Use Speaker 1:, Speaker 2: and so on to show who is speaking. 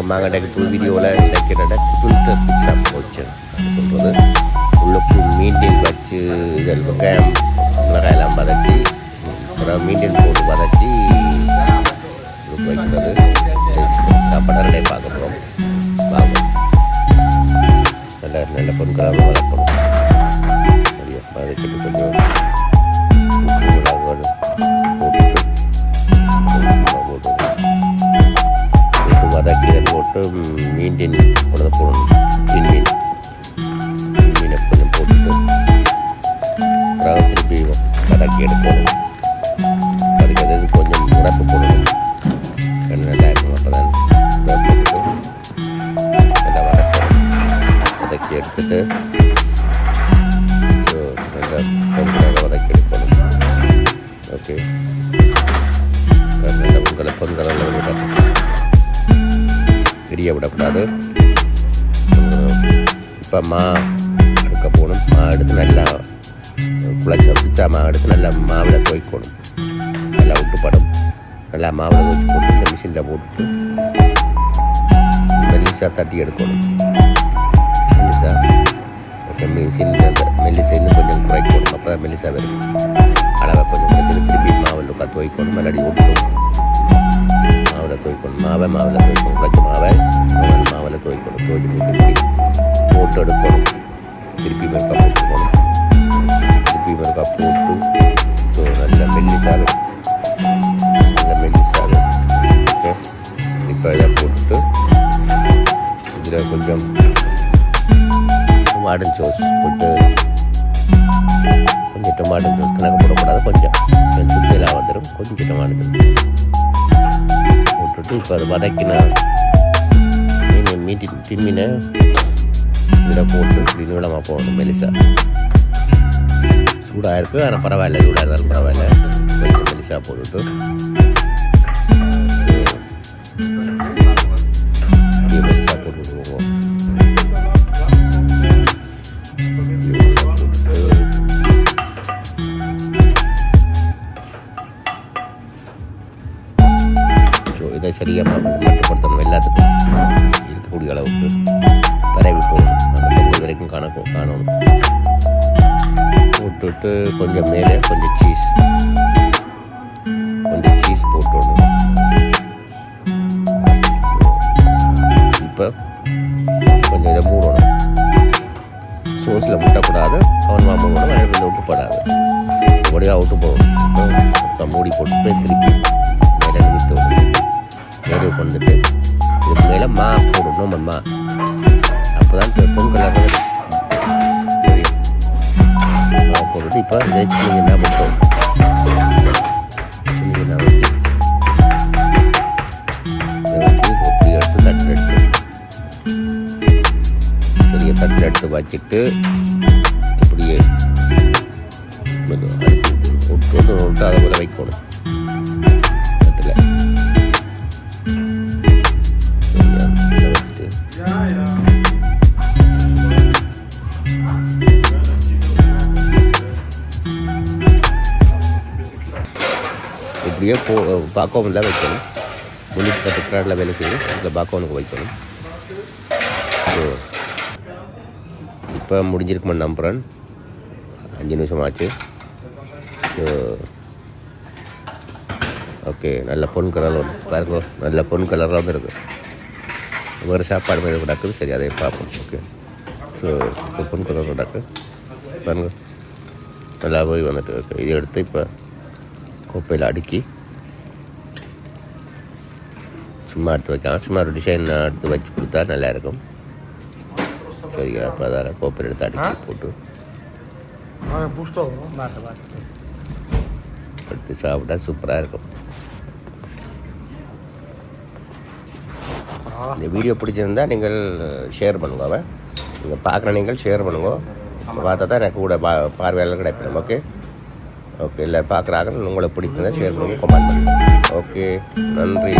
Speaker 1: வணக்கம் வாங்க இன்றைக்கு புது வீடியோவில் இன்றைக்கு என்னடா ஃபில்டர் பிக்ஸா போச்சு சொல்கிறது உள்ளுக்கு மீண்டில் வச்சு இதில் வெங்காயம் மிளகாயெல்லாம் வதக்கி அப்புறம் மீண்டில் போட்டு வதக்கி இதுக்கு வைக்கிறது சாப்பாடு ரெண்டே பார்க்க போகிறோம் வாங்க நல்ல நல்ல பொருட்களாக வளர்க்கணும் சரியா வதக்கிட்டு கொஞ்சம் உப்பு மிளகாய் போட்டுட்டு போட்டு வதக்கி போட்டு மீண்டின் உணவு போடணும் மீன் மீன் மீன் மீனை கொஞ்சம் போட்டுட்டு அப்புறம் திருப்பி வதக்கி எடுக்கணும் வதக்கிறது கொஞ்சம் உரப்பு போடணும் கண்ணு நல்லா இருக்கும் அப்போ தான் போட்டுட்டு நல்லா வதக்கணும் வதக்கி எடுத்துட்டு so, நல்லா கொஞ்சம் வதக்கி எடுக்கணும் ஓகே நல்ல உங்களை பொங்கல் விடணும் தெரிய விடக்கூடாது. இப்போ மா எடுக்க போகணும். மா எடுத்து நல்லா குழச்ச பிச்சா மா எடுத்து நல்லா மாவில் துவைக்கணும் நல்லா விட்டுப்படும் நல்லா மாவில் வச்சு போட்டு இந்த மிஷினில் போட்டுட்டு மெல்லிசாக தட்டி எடுக்கணும். மெல்லிசா ஓகே மிஷின் அந்த மெல்லிசா இன்னும் கொஞ்சம் குறைக்கணும். அப்போ தான் மெல்லிசா வரும். அளவை கொஞ்சம் கொஞ்சம் திருப்பி மாவில் உட்காந்து துவைக்கணும் மறுபடியும் விட்டுணும் மாவில் துவைக்கணும் மாவை மாவில் துவைக்கணும் குழச்ச மாவை. மேலே துவைக்கணும் துவைச்சு திருப்பி போட்டு எடுக்கணும். திருப்பி மறுக்கா போட்டுக்கணும் திருப்பி மறுக்கா போட்டு ஸோ நல்ல மெல்லிசாக நல்ல மெல்லிசாக ஓகே? இப்போ இதை போட்டு இதில் கொஞ்சம் மாடன் சோஸ் போட்டு கொஞ்சம் டொமாட்டோ சோஸ் கணக்கு போடக்கூடாது. கொஞ்சம். சுத்திலாம் வந்துடும். கொஞ்சம் டொமாட்டன் போட்டுட்டு இப்போ அதை வதக்கினா மீன் மீட்டி இதில் போட்டு இப்படி நீளமாக போகணும் மெலிசா சூடாக இருக்குது ஆனால் பரவாயில்ல சூடாக இருந்தாலும் பரவாயில்ல கொஞ்சம் மெலிசா போட்டுட்டு மெலிசா போட்டு போவோம் போட்டுட்டு ஸோ இதை சரியாக மட்டுப்படுத்தணும் எல்லாத்துக்கும் கூடிய அளவுக்கு வரைவு போகணும் அந்த வரைக்கும் காண காணணும். போட்டுட்டு கொஞ்சம் மேலே கொஞ்சம் சீஸ் கொஞ்சம் சீஸ் போட்டுடணும் இப்போ கொஞ்சம் இதை மூடணும். சோஸில் முட்டக்கூடாது. அவன் மூடணும் அதில் இந்த விட்டுப்படாது ஒடியாக விட்டு போகணும். மூடி போட்டு திருப்பி மேலே விட்டு விடணும். மேலே கொண்டுட்டு மேலே மா போடணும் நம்ம அப்போ தான் பொங்கல் சரி. இப்போ என்ன பண்ணுறோம் சின்ன எடுத்து எடுத்து. வச்சுட்டு இப்படியே. மெதுவா அதை வைக்கணும் இப்படியே போ பாக்கோவனில் வைக்கணும். முன்னூற்றி பத்து கிராடில் வேலை செய்யணும் அதில் பாக்கோவனுக்கு வைக்கணும். ஸோ இப்போ முடிஞ்சிருக்குமென்னு நம்புகிறேன் அஞ்சு நிமிஷம் ஆச்சு. ஸோ ஓகே நல்ல பொன் கலரில் வந்து பாருங்க நல்ல பொன் கலராக வந்து இருக்குது வேறு சாப்பாடு மாதிரி கிடக்குது சரி அதை பார்ப்போம். ஓகே. ஸோ இப்போ பொன் கலர் கிடக்கு பாருங்க. நல்லா போய் வந்துட்டு ஓகே இதை எடுத்து இப்போ கோப்பையில் அடுக்கி சும்மா எடுத்து வைக்கலாம் சும்மா ஒரு டிசைன் எடுத்து வச்சு கொடுத்தா நல்லா இருக்கும். சரியா அப்போ அதில் கோப்பையில் எடுத்து அடுக்கி போட்டு. எடுத்து சாப்பிட்டா சூப்பராக இருக்கும். இந்த வீடியோ பிடிச்சிருந்தா நீங்கள் ஷேர் பண்ணுங்க அவன் நீங்கள் பார்க்குற நீங்கள் ஷேர் பண்ணுங்க. பார்த்தா தான் எனக்கு கூட பா பார்வையாளர் கிடைப்பேன் ஓகே ஓகே இல்லை பார்க்குறாங்க உங்களுக்கு பிடிச்சிருந்தா ஷேர் பண்ணுங்க கமெண்ட் பண்ணுங்கள் ஓகே நன்றி.